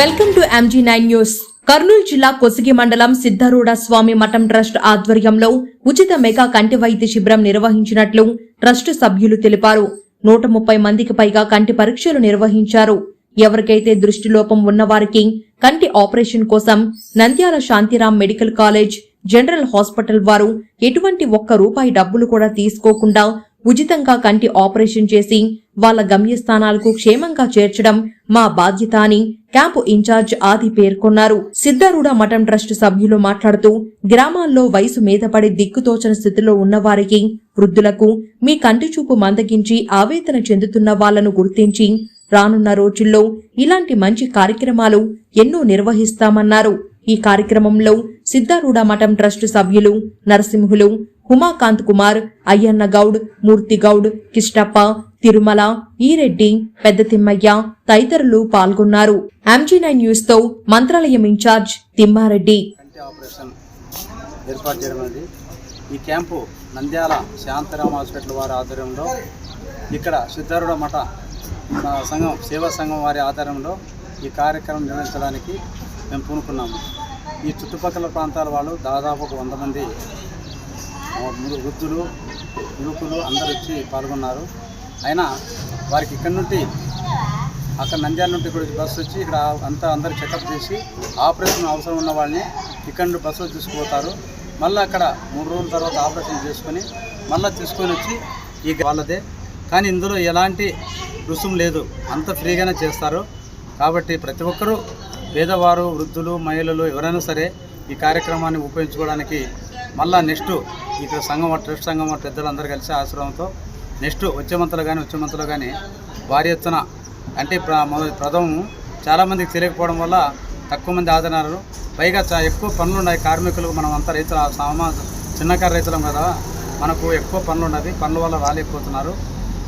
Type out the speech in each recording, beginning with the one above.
Welcome to MG nine news Kurnool జిల్లా కొసిగి మండలం సిద్ధారూఢ స్వామి మఠం ట్రస్ట్ ఆధ్వర్యంలో ఉచిత మెగా కంటి వైద్య శిబిరం నిర్వహించినట్లు ట్రస్ట్ సభ్యులు తెలిపారు. నూట ముప్పై మందికి పైగా కంటి పరీక్షలు నిర్వహించారు. ఎవరికైతే దృష్టిలోపం ఉన్నవారికి కంటి ఆపరేషన్ కోసం Nandyal Shantiram medical college general hospital వారు ఎటువంటి ఒక్క రూపాయి డబ్బులు కూడా తీసుకోకుండా ఉచితంగా కంటి ఆపరేషన్ చేసి వాళ్ళ గమ్యస్థానాలకు క్షేమంగా చేర్చడం మా బాధ్యత అని క్యాంపు ఇన్ఛార్జ్ ఆది పేర్కొన్నారు. సిద్ధారూఢ మఠం ట్రస్ట్ సభ్యులు మాట్లాడుతూ గ్రామాల్లో వయసు మీద పడి దిక్కుతోచని స్థితిలో ఉన్నవారికి వృద్ధులకు మీ కంటి చూపు మందగించి ఆవేదన చెందుతున్న వాళ్ళను గుర్తించి రానున్న రోజుల్లో ఇలాంటి మంచి కార్యక్రమాలు ఎన్నో నిర్వహిస్తామన్నారు. ఈ కార్యక్రమంలో సిద్ధారూఢ మఠం ట్రస్ట్ సభ్యులు నరసింహులు ఉమాకాంత్ కుమార్ అయ్యన్న గౌడ్ మూర్తిగౌడ్ కిష్టప్ప తిరుమల ఈరెడ్డి పెద్ద తిమ్మయ్య తదితరులు పాల్గొన్నారు. ఎంజీ నైన్ న్యూస్తో మంత్రాలయం ఇన్ఛార్జ్ తిమ్మారెడ్డి. ఆపరేషన్ ఏర్పాటు చేయడం ఈ క్యాంపు నంద్యాల శాంతరామ హాస్పిటల్ వారి ఆధ్వర్యంలో ఇక్కడ సిద్ధారుడ మఠ సంఘం సేవా సంఘం వారి ఆధారంలో ఈ కార్యక్రమం నిర్వహించడానికి మేము పూనుకున్నాము. ఈ చుట్టుపక్కల ప్రాంతాల వాళ్ళు దాదాపు ఒక వంద మంది వృద్ధులు యువకులు అందరూ వచ్చి పాల్గొన్నారు. అయినా వారికి ఇక్కడ నుండి అక్కడ నంద్యాల నుండి ఇక్కడ బస్సు వచ్చి ఇక్కడ అంతా అందరు చెకప్ చేసి ఆపరేషన్ అవసరం ఉన్న వాళ్ళని ఇక్కడ నుండి బస్సులో తీసుకుపోతారు. మళ్ళీ అక్కడ మూడు రోజుల తర్వాత ఆపరేషన్ చేసుకొని మళ్ళీ తీసుకొని వచ్చి ఈ వాళ్ళదే. కానీ ఇందులో ఎలాంటి రుసుము లేదు. అంత ఫ్రీగానే చేస్తారు. కాబట్టి ప్రతి ఒక్కరూ పేదవారు వృద్ధులు మహిళలు ఎవరైనా సరే ఈ కార్యక్రమాన్ని ఉపయోగించుకోవడానికి మళ్ళా నెక్స్ట్ ఇక్కడ సంఘం ట్రస్ట్ సంఘం పెద్దలందరూ కలిసి ఆశ్రమంతో నెక్స్ట్ వచ్చే మంత్లో కానీ వచ్చే మంత్లో కానీ భారీ ఎత్తున అంటే మొదటి ప్రథమం చాలామందికి తెలియకపోవడం వల్ల తక్కువ మంది ఆదరణ పైగా ఎక్కువ పనులు ఉన్నాయి. కార్మికులు మనం అంతా రైతులు సామా చిన్నకారు రైతులం కదా మనకు ఎక్కువ పనులు ఉన్నది పనుల వల్ల రాలేకపోతున్నారు.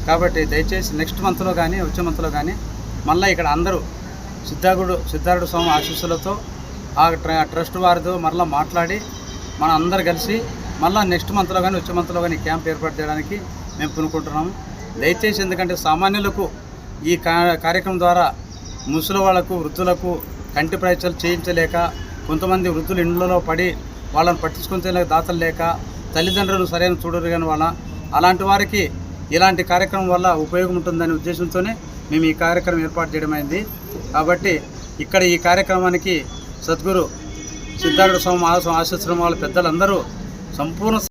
కాబట్టి దయచేసి నెక్స్ట్ మంత్లో కానీ వచ్చే మంత్లో కానీ మళ్ళీ ఇక్కడ అందరూ సిద్ధార్థుడు సిద్ధారుడు స్వామి ఆశీస్సులతో ఆ ట్ర- ట్రస్ట్ వారితో మరలా మాట్లాడి మన అందరు కలిసి మళ్ళీ నెక్స్ట్ మంత్లో కానీ వచ్చే మంత్లో కానీ క్యాంప్ ఏర్పాటు చేయడానికి మేము పూనుకుంటున్నాము దయచేసి ఎందుకంటే సామాన్యులకు ఈ కార్యక్రమం ద్వారా ముసలి వాళ్ళకు వృద్ధులకు కంటి ప్రయత్నాలు చేయించలేక కొంతమంది వృద్ధులు ఇండ్లలో పడి వాళ్ళని పట్టించుకునే దాతలు లేక తల్లిదండ్రులు సరైన చూడరు కానీ వాళ్ళ అలాంటి వారికి ఇలాంటి కార్యక్రమం వల్ల ఉపయోగం ఉంటుందనే ఉద్దేశంతోనే మేము ఈ కార్యక్రమం ఏర్పాటు చేయడమైంది కాబట్టి ఇక్కడ ఈ కార్యక్రమానికి సద్గురు సిద్ధార్థ స్వామి ఆశ్రమం వాళ్ళ పెద్దలందరూ సంపూర్ణ